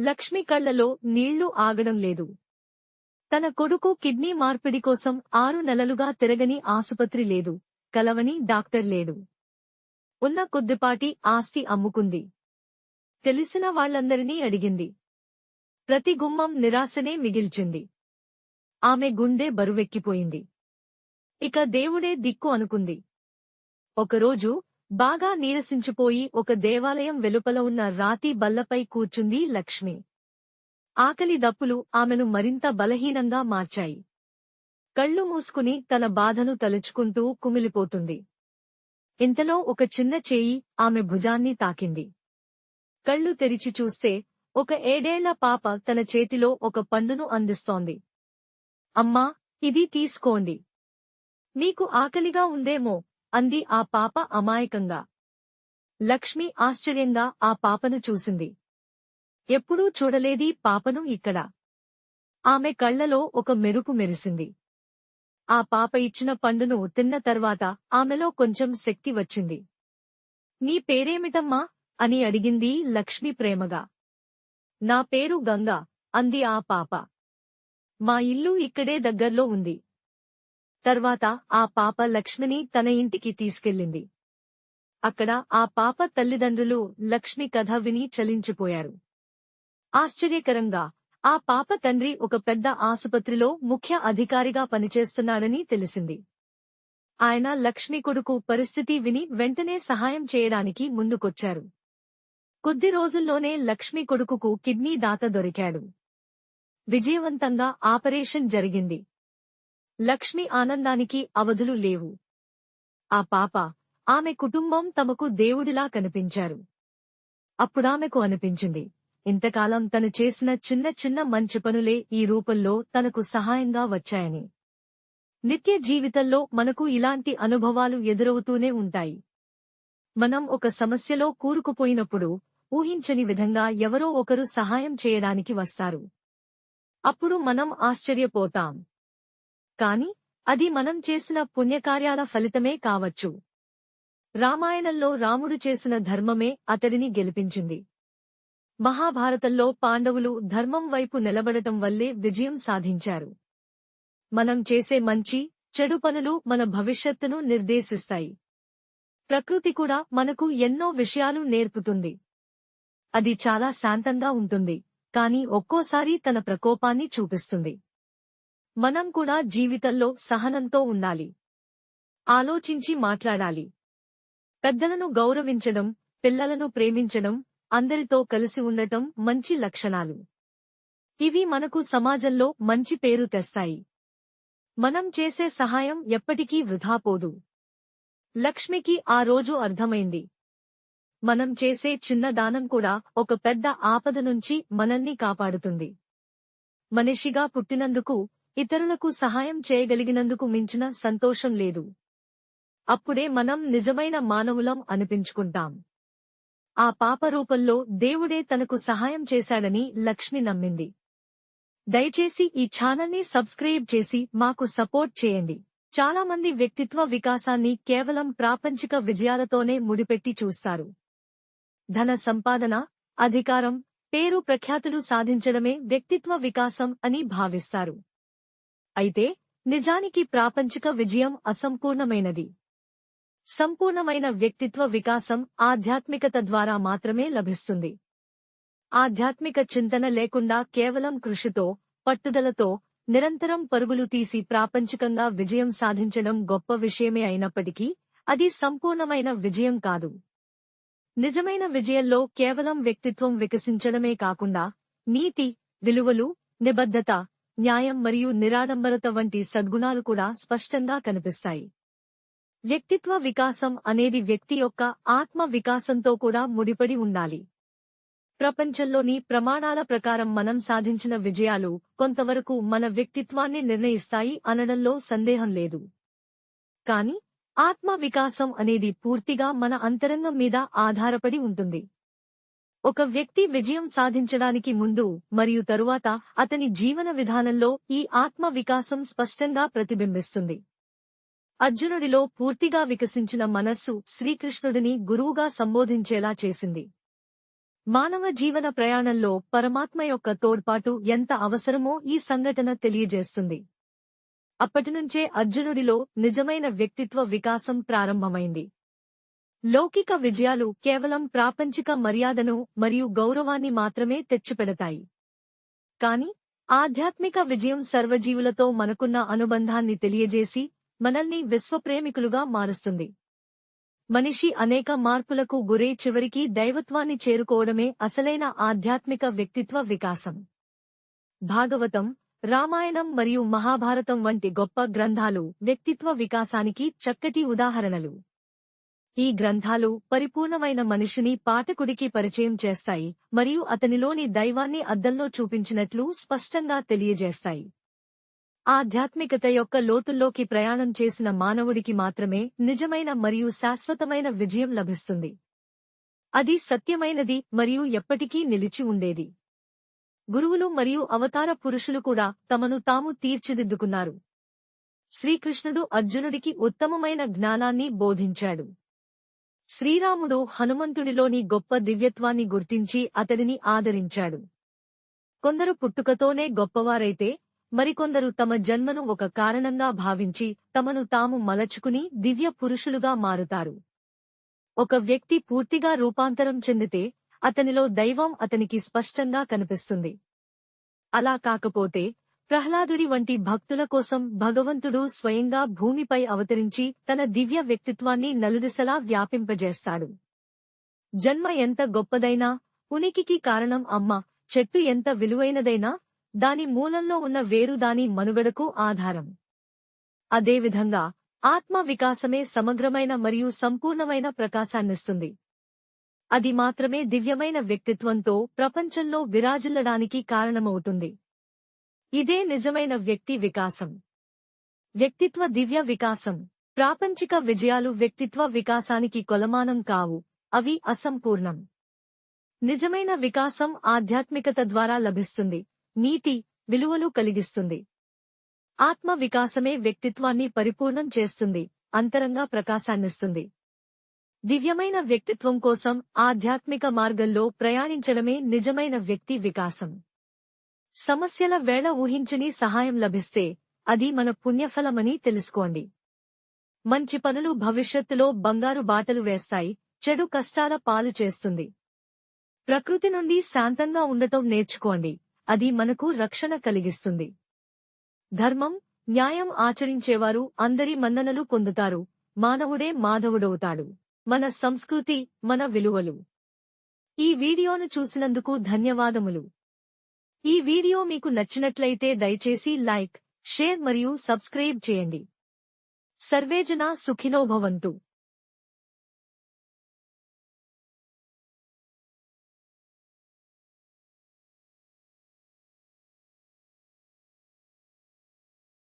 లక్ష్మి కళ్ళలో నీళ్ళు ఆగడం లేదు. తన కొడుకు కిడ్నీ మార్పిడి కోసం ఆరు నెలలుగా తిరగని ఆసుపత్రి లేదు. కలవని డాక్టర్ లేడు. ఉన్న కొద్దిపాటి ఆస్తి అమ్ముకుంది. తెలిసిన వాళ్ళందరినీ అడిగింది. ప్రతి గుమ్మం నిరాశనే మిగిల్చింది. ఆమె గుండె బరువెక్కిపోయింది. ఇక దేవుడే దిక్కు అనుకుంది. ఒకరోజు బాగా నీరసించిపోయి ఒక దేవాలయం వెలుపల ఉన్న రాతి బల్లపై కూర్చుంది లక్ష్మి. ఆకలి దప్పులు ఆమెను మరింత బలహీనంగా మార్చాయి. కళ్ళు మూసుకుని తన బాధను తలుచుకుంటూ కుమిలిపోతుంది. ఇంతలో ఒక చిన్న చేయి ఆమె భుజాన్ని తాకింది. కళ్ళు తెరిచి చూస్తే ఒక ఏడేళ్ళ పాప తన చేతిలో ఒక పండును అందిస్తోంది. అమ్మా ఇది తీసుకోండి. మీకు ఆకలిగా ఉందేమో అంది ఆ పాప అమాయకంగా. లక్ష్మి ఆశ్చర్యంగా ఆ పాపను చూసింది. ఎప్పుడూ చూడలేదీ పాపను ఇక్కడ. ఆమె కళ్ళలో ఒక మెరుపు మెరిసింది. ఆ పాప ఇచ్చిన పండును తిన్న తర్వాత ఆమెలో కొంచెం శక్తి వచ్చింది. నీ పేరేమిటమ్మా? అని అడిగింది లక్ష్మి ప్రేమగా. నా పేరు గంగా అంది ఆ పాప. మా ఇల్లు ఇక్కడే దగ్గర్లో ఉంది. తర్వాత ఆ పాప లక్ష్మిని తన ఇంటికి తీసుకెళ్ళింది. అక్కడ ఆ పాప తల్లిదండ్రులు లక్ష్మి కథ విని చలించిపోయారు. ఆశ్చర్యకరంగా ఆ పాప తండ్రి ఒక పెద్ద ఆసుపత్రిలో ముఖ్య అధికారిగా పనిచేస్తున్నాడని తెలిసింది. ఆయన లక్ష్మి కొడుకు పరిస్థితి విని వెంటనే సహాయం చేయడానికి ముందుకొచ్చారు. కొద్ది రోజుల్లోనే లక్ష్మి కొడుకుకు కిడ్నీ దాత దొరికాడు. విజయవంతంగా ఆపరేషన్ జరిగింది. లక్ష్మి ఆనందానికి అవధులు లేవు. ఆ పాప ఆమె కుటుంబం తమకు దేవుడిలా కనిపించారు. అప్పుడామెకు అనిపించింది ఇంతకాలం తను చేసిన చిన్న చిన్న మంచి పనులే ఈ రూపంలో తనకు సహాయంగా వచ్చాయని. నిత్య జీవితంలో మనకు ఇలాంటి అనుభవాలు ఎదురవుతూనే ఉంటాయి. మనం ఒక సమస్యలో కూరుకుపోయినప్పుడు ఊహించని విధంగా ఎవరో ఒకరు సహాయం చేయడానికి వస్తారు. అప్పుడు మనం ఆశ్చర్యపోతాం. కాని అది మనం చేసిన పుణ్యకార్యాల ఫలితమే కావచ్చు. రామాయణంలో రాముడు చేసిన ధర్మమే అతడిని గెలిపించింది. మహాభారతంలో పాండవులు ధర్మం వైపు నిలబడటం వల్లే విజయం సాధించారు. మనం చేసే మంచి చెడు పనులు మన భవిష్యత్తును నిర్దేశిస్తాయి. ప్రకృతి కూడా మనకు ఎన్నో విషయాలు నేర్పుతుంది. అది చాలా శాంతంగా ఉంటుంది కాని ఒక్కోసారి తన ప్రకోపాన్ని చూపిస్తుంది. మనం కూడా జీవితంలో సహనంతో ఉండాలి. ఆలోచించి మాట్లాడాలి. పెద్దలను గౌరవించడం పిల్లలను ప్రేమించడం అందరితో కలిసి ఉండటం మంచి లక్షణాలు. ఇవి మనకు సమాజంలో మంచి పేరు తెస్తాయి. మనం చేసే సహాయం ఎప్పటికీ వృధా పోదు. లక్ష్మికి ఆ రోజు అర్థమైంది. మనం చేసే చిన్న దానం కూడా ఒక పెద్ద ఆపద నుంచి మనల్ని కాపాడుతుంది. మనిషిగా పుట్టినందుకు ఇతరులకు సహాయం చేయగలిగినందుకు మించిన సంతోషం లేదు. అప్పుడే మనం నిజమైన మానవులం అనిపించుకుంటాం. ఆ పాప రూపంలో దేవుడే తనకు సహాయం చేశాడని లక్ష్మి నమ్మింది. దయచేసి ఈ ఛానల్ని సబ్స్క్రైబ్ చేసి మాకు సపోర్ట్ చేయండి. చాలా మంది వ్యక్తిత్వ వికాసాన్ని కేవలం ప్రాపంచిక విజయాలతోనే ముడిపెట్టి చూస్తారు. ధన సంపాదన అధికారం పేరు ప్రఖ్యాతులు సాధించడమే వ్యక్తిత్వ వికాసం అని భావిస్తారు. అయితే నిజానికి ప్రాపంచిక విజయం అసంపూర్ణమైనది. సంపూర్ణమైన వ్యక్తిత్వ వికాసం ఆధ్యాత్మికత ద్వారా మాత్రమే లభిస్తుంది. ఆధ్యాత్మిక చింతన లేకుండా కేవలం కృషితో పట్టుదలతో నిరంతరం పరుగులు తీసి ప్రాపంచికంగా విజయం సాధించడం గొప్ప విషయమే అయినప్పటికీ అది సంపూర్ణమైన విజయం కాదు. నిజమైన విజయంలో కేవలం వ్యక్తిత్వం వికసించడమే కాకుండా నీతి విలువలు నిబద్ధత న్యాయం మరియు నిరాడంబరత వంటి సద్గుణాలు కూడా స్పష్టంగా కనిపిస్తాయి. వ్యక్తిత్వ వికాసం అనేది వ్యక్తి యొక్క ఆత్మ వికాసంతో కూడా ముడిపడి ఉండాలి. ప్రపంచంలోని ప్రమాణాల ప్రకారం మనం సాధించిన విజయాలు కొంతవరకు మన వ్యక్తిత్వాన్ని నిర్ణయిస్తాయి అనడంలో సందేహం లేదు. కాని ఆత్మ వికాసం అనేది పూర్తిగా మన అంతరంగం మీద ఆధారపడి ఉంటుంది. ఒక వ్యక్తి విజయం సాధించడానికి ముందు మరియు తరువాత అతని జీవన విధానంలో ఈ ఆత్మ వికాసం స్పష్టంగా ప్రతిబింబిస్తుంది. అర్జునుడిలో పూర్తిగా వికసించిన మనస్సు శ్రీకృష్ణుడిని గురువుగా సంబోధించేలా చేసింది. మానవ జీవన ప్రయాణంలో పరమాత్మ యొక్క తోడ్పాటు ఎంత అవసరమో ఈ సంఘటన తెలియజేస్తుంది. అప్పటినుంచే అర్జునుడిలో నిజమైన వ్యక్తిత్వ వికాసం ప్రారంభమైంది. లౌకిక విజయాలు కేవలం ప్రాపంచిక మర్యాదను మరియు గౌరవాన్ని మాత్రమే తెచ్చిపెడతాయి. కాని ఆధ్యాత్మిక విజయం సర్వజీవులతో మనకున్న అనుబంధాన్ని తెలియజేసి మనల్ని విశ్వప్రేమికులుగా మారుస్తుంది. మనిషి అనేక మార్పులకు గురై చివరికి దైవత్వాన్ని చేరుకోవడమే అసలైన ఆధ్యాత్మిక వ్యక్తిత్వ వికాసం. భాగవతం రామాయణం మరియు మహాభారతం వంటి గొప్ప గ్రంథాలు వ్యక్తిత్వ వికాసానికి చక్కటి ఉదాహరణలు. ఈ గ్రంథాలు పరిపూర్ణమైన మనిషిని పాఠకుడికి పరిచయం చేస్తాయి మరియు అతనిలోని దైవాన్ని అద్దంలో చూపించినట్లు స్పష్టంగా తెలియజేస్తాయి. ఆధ్యాత్మికత యొక్క లోతుల్లోకి ప్రయాణం చేసిన మానవుడికి మాత్రమే నిజమైన మరియు శాశ్వతమైన విజయం లభిస్తుంది. అది సత్యమైనది మరియు ఎప్పటికీ నిలిచి ఉండేది. గురువులు మరియు అవతార పురుషులు కూడా తమను తాము తీర్చిదిద్దుకున్నారు. శ్రీకృష్ణుడు అర్జునుడికి ఉత్తమమైన జ్ఞానాన్ని బోధించాడు. శ్రీరాముడు హనుమంతుడిలోని గొప్ప దివ్యత్వాన్ని గుర్తించి అతడిని ఆదరించాడు. కొందరు పుట్టుకతోనే గొప్పవారైతే మరికొందరు తమ జన్మను ఒక కారణంగా భావించి తమను తాము మలచుకుని దివ్య పురుషులుగా మారుతారు. ఒక వ్యక్తి పూర్తిగా రూపాంతరం చెందితే అతనిలో దైవం అతనికి స్పష్టంగా కనిపిస్తుంది. అలా కాకపోతే ప్రహ్లాదుడి వంటి భక్తుల కోసం భగవంతుడు స్వయంగా భూమిపై అవతరించి తన దివ్య వ్యక్తిత్వాన్ని నలుదిశలా వ్యాపింపజేస్తాడు. జన్మ ఎంత గొప్పదైనా ఉనికికి కారణం అమ్మ చెట్టు ఎంత విలువైనదైనా దాని మూలంలో ఉన్న వేరు దాని మనుగడకు ఆధారం. అదేవిధంగా ఆత్మ వికాసమే సమగ్రమైన మరియు సంపూర్ణమైన ప్రకాశాన్నిస్తుంది. అది మాత్రమే దివ్యమైన వ్యక్తిత్వంతో ప్రపంచంలో విరాజిల్లడానికి కారణమవుతుంది. ఇదే నిజమైన వ్యక్తి వికాసం. వ్యక్తిత్వ దివ్య వికాసం. ప్రాపంచిక విజయాలు వ్యక్తిత్వ వికాసానికి కొలమానం కావు. అవి అసంపూర్ణం. నిజమైన వికాసం ఆధ్యాత్మికత ద్వారా లభిస్తుంది. నీతి విలువలు కలిగిస్తుంది. ఆత్మ వికాసమే వ్యక్తిత్వాన్ని పరిపూర్ణం చేస్తుంది. అంతరంగా ప్రకాశాన్నిస్తుంది. దివ్యమైన వ్యక్తిత్వం కోసం ఆధ్యాత్మిక మార్గంలో ప్రయాణించడమే నిజమైన వ్యక్తి వికాసం. సమస్యల వేళ ఊహించని సహాయం లభిస్తే అది మన పుణ్యఫలమని తెలుసుకోండి. మంచి పనులు భవిష్యత్తులో బంగారు బాటలు వేస్తాయి చెడు కష్టాల పాలు చేస్తుంది. ప్రకృతి నుండి శాంతంగా ఉండటం నేర్చుకోండి అది మనకు రక్షణ కలిగిస్తుంది. ధర్మం న్యాయం ఆచరించేవారు అందరి మన్ననలు పొందుతారు మానవుడే మాధవుడవుతాడు. మన సంస్కృతి మన విలువలు. ఈ వీడియోను చూసినందుకు ధన్యవాదములు. ఈ వీడియో మీకు నచ్చినట్లయితే దయచేసి లైక్ షేర్ మరియు సబ్స్క్రైబ్ చేయండి. సర్వేజన సుఖినోభవంతు